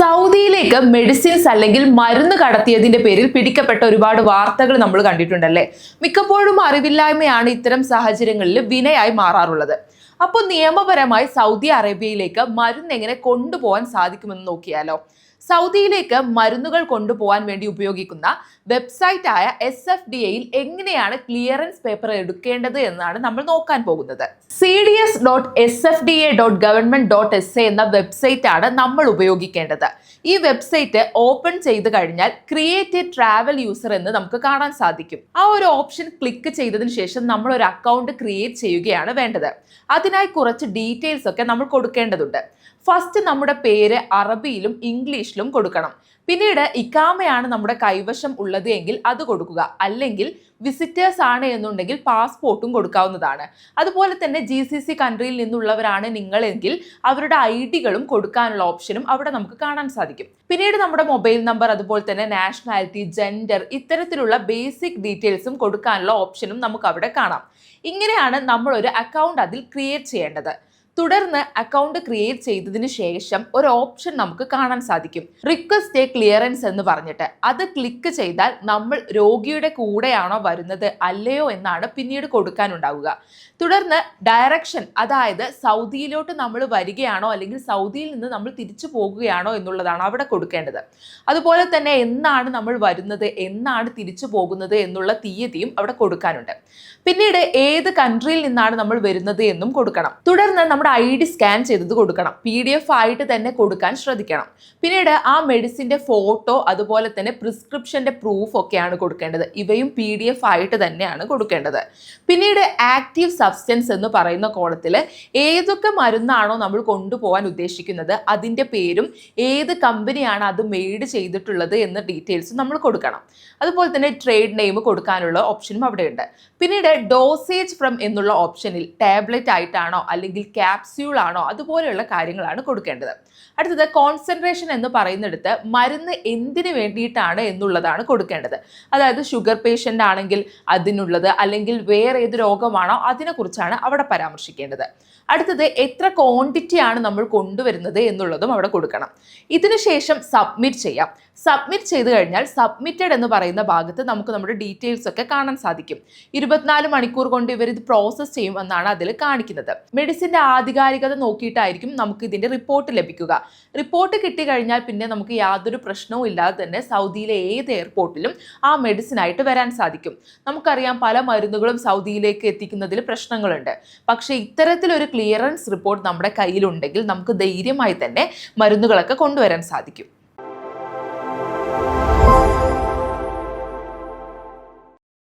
സൗദിയിലേക്ക് medicines അല്ലെങ്കിൽ മരുന്ന് കടത്തിയതിന്റെ പേരിൽ പിടിക്കപ്പെട്ട ഒരുപാട് വാർത്തകൾ നമ്മൾ കണ്ടിട്ടുണ്ടല്ലേ? മിക്കപ്പോഴും അറിവില്ലായ്മയാണ് ഇത്തരം സാഹചര്യങ്ങളിൽ വിനയായി മാറാറുള്ളത്. അപ്പോൾ നിയമപരമായി സൗദി അറേബ്യയിലേക്ക് മരുന്ന് എങ്ങനെ കൊണ്ടുപോകാൻ സാധിക്കുമെന്ന് നോക്കിയാലോ? സൗദിയിലേക്ക് മരുന്നുകൾ കൊണ്ടുപോകാൻ വേണ്ടി ഉപയോഗിക്കുന്ന വെബ്സൈറ്റ് ആയ എസ് എഫ് ഡി എയിൽ എങ്ങനെയാണ് ക്ലിയറൻസ് പേപ്പർ എടുക്കേണ്ടത് എന്നാണ് നമ്മൾ നോക്കാൻ പോകുന്നത്. C D S dot S F D A dot government dot S A എന്ന വെബ്സൈറ്റ് ആണ് നമ്മൾ ഉപയോഗിക്കേണ്ടത്. ഈ വെബ്സൈറ്റ് ഓപ്പൺ ചെയ്ത് കഴിഞ്ഞാൽ ക്രിയേറ്റ് എ ട്രാവൽ യൂസർ എന്ന് നമുക്ക് കാണാൻ സാധിക്കും. ആ ഒരു ഓപ്ഷൻ ക്ലിക്ക് ചെയ്തതിന് ശേഷം നമ്മൾ ഒരു അക്കൗണ്ട് ക്രിയേറ്റ് ചെയ്യുകയാണ് വേണ്ടത്. അതിനായി കുറച്ച് ഡീറ്റെയിൽസ് ഒക്കെ നമ്മൾ കൊടുക്കേണ്ടതുണ്ട്. ഫസ്റ്റ് നമ്മുടെ പേര് അറബിയിലും ഇംഗ്ലീഷിലും കൊടുക്കണം. പിന്നീട് ഇക്കാമയാണ് നമ്മുടെ കൈവശം ഉള്ളത് എങ്കിൽ അത് കൊടുക്കുക. അല്ലെങ്കിൽ വിസിറ്റേഴ്സ് ആണ് എന്നുണ്ടെങ്കിൽ പാസ്പോർട്ടും കൊടുക്കാവുന്നതാണ്. അതുപോലെ തന്നെ ജി സി സി കൺട്രിയിൽ നിന്നുള്ളവരാണ് നിങ്ങളെങ്കിൽ അവരുടെ ഐ ഡികളും കൊടുക്കാനുള്ള ഓപ്ഷനും അവിടെ നമുക്ക് കാണാൻ സാധിക്കും. പിന്നീട് നമ്മുടെ മൊബൈൽ നമ്പർ അതുപോലെ തന്നെ നാഷണാലിറ്റി ജെൻഡർ ഇത്തരത്തിലുള്ള ബേസിക് ഡീറ്റെയിൽസും കൊടുക്കാനുള്ള ഓപ്ഷനും നമുക്ക് അവിടെ കാണാം. ഇങ്ങനെയാണ് നമ്മളൊരു അക്കൗണ്ട് അതിൽ ക്രിയേറ്റ് ചെയ്യേണ്ടത്. തുടർന്ന് അക്കൗണ്ട് ക്രിയേറ്റ് ചെയ്തതിന് ശേഷം ഒരു ഓപ്ഷൻ നമുക്ക് കാണാൻ സാധിക്കും. റിക്വസ്റ്റ് എ ക്ലിയറൻസ് എന്ന് പറഞ്ഞിട്ട്. അത് ക്ലിക്ക് ചെയ്താൽ നമ്മൾ രോഗിയുടെ കൂടെയാണോ വരുന്നത് അല്ലയോ എന്നാണ് പിന്നീട് കൊടുക്കാനുണ്ടാവുക. തുടർന്ന് ഡയറക്ഷൻ അതായത് സൗദിയിലോട്ട് നമ്മൾ വരികയാണോ അല്ലെങ്കിൽ സൗദിയിൽ നിന്ന് നമ്മൾ തിരിച്ചു പോകുകയാണോ എന്നുള്ളതാണ് അവിടെ കൊടുക്കേണ്ടത്. അതുപോലെ തന്നെ എന്നാണ് നമ്മൾ വരുന്നത് എന്നാണ് തിരിച്ചു പോകുന്നത് എന്നുള്ള തീയതിയും അവിടെ കൊടുക്കാനുണ്ട്. പിന്നീട് ഏത് കൺട്രിയിൽ നിന്നാണ് നമ്മൾ വരുന്നത് എന്നും കൊടുക്കണം. തുടർന്ന് നമ്മുടെ ഐ ഡി സ്കാൻ ചെയ്തത് കൊടുക്കണം. പി ഡി എഫ് ആയിട്ട് തന്നെ കൊടുക്കാൻ ശ്രദ്ധിക്കണം. പിന്നീട് ആ മെഡിസിന്റെ ഫോട്ടോ അതുപോലെ തന്നെ പ്രിസ്ക്രിപ്ഷന്റെ പ്രൂഫ് ഒക്കെയാണ് കൊടുക്കേണ്ടത്. ഇവയും പി ഡി എഫ് ആയിട്ട് തന്നെയാണ് കൊടുക്കേണ്ടത്. പിന്നീട് ആക്റ്റീവ് സബ്സ്റ്റൻസ് എന്ന് പറയുന്ന കോളത്തിൽ ഏതൊക്കെ മരുന്നാണോ നമ്മൾ കൊണ്ടുപോകാൻ ഉദ്ദേശിക്കുന്നത് അതിന്റെ പേരും ഏത് കമ്പനിയാണ് അത് മെയ്ഡ് ചെയ്തിട്ടുള്ളത് എന്ന ഡീറ്റെയിൽസും നമ്മൾ കൊടുക്കണം. അതുപോലെ തന്നെ ട്രേഡ് നെയിം കൊടുക്കാനുള്ള ഓപ്ഷനും അവിടെയുണ്ട്. പിന്നീട് ഡോസേജ് ഫ്രം എന്നുള്ള ഓപ്ഷനിൽ ടാബ്ലറ്റ് ആയിട്ടാണോ അല്ലെങ്കിൽ ക്യാപ്സ്യൂൾ ആണോ? അതുപോലെയുള്ള കാര്യങ്ങളാണ് കൊടുക്കേണ്ടത്. അടുത്തത് കോൺസെൻട്രേഷൻ എന്ന് പറയുന്നിടത്ത് മരുന്ന് എന്തിനു വേണ്ടിയിട്ടാണ് എന്നുള്ളതാണ് കൊടുക്കേണ്ടത്. അതായത് ഷുഗർ പേഷ്യന്റ് ആണെങ്കിൽ അതിനുള്ളത് അല്ലെങ്കിൽ വേറെ ഏത് രോഗമാണോ അതിനെക്കുറിച്ചാണ് അവിടെ പരാമർശിക്കേണ്ടത്. അടുത്തത് എത്ര ക്വാണ്ടിറ്റി ആണ് നമ്മൾ കൊണ്ടുവരുന്നത് എന്നുള്ളതും അവിടെ കൊടുക്കണം. ഇതിനുശേഷം സബ്മിറ്റ് ചെയ്യാം. സബ്മിറ്റ് ചെയ്ത് കഴിഞ്ഞാൽ സബ്മിറ്റഡ് എന്ന് പറയുന്ന ഭാഗത്ത് നമുക്ക് നമ്മുടെ ഡീറ്റെയിൽസ് ഒക്കെ കാണാൻ സാധിക്കും. ഇരുപത്തിനാല് മണിക്കൂർ കൊണ്ട് ഇവർ ഇത് പ്രോസസ്സ് ചെയ്യും എന്നാണ് അതിൽ കാണിക്കുന്നത്. മെഡിസിന്റെ ആധികാരികത നോക്കിയിട്ടായിരിക്കും നമുക്ക് ഇതിന്റെ റിപ്പോർട്ട് ലഭിക്കുക. റിപ്പോർട്ട് കിട്ടിക്കഴിഞ്ഞാൽ പിന്നെ നമുക്ക് യാതൊരു പ്രശ്നവും ഇല്ലാതെ തന്നെ സൗദിയിലെ ഏത് എയർപോർട്ടിലും ആ മെഡിസിനായിട്ട് വരാൻ സാധിക്കും. നമുക്കറിയാം പല മരുന്നുകളും സൗദിയിലേക്ക് എത്തിക്കുന്നതിൽ പ്രശ്നങ്ങളുണ്ട്. പക്ഷേ ഇത്തരത്തിലൊരു ക്ലിയറൻസ് റിപ്പോർട്ട് നമ്മുടെ കയ്യിലുണ്ടെങ്കിൽ നമുക്ക് ധൈര്യമായി തന്നെ മരുന്നുകളൊക്കെ കൊണ്ടുവരാൻ സാധിക്കും.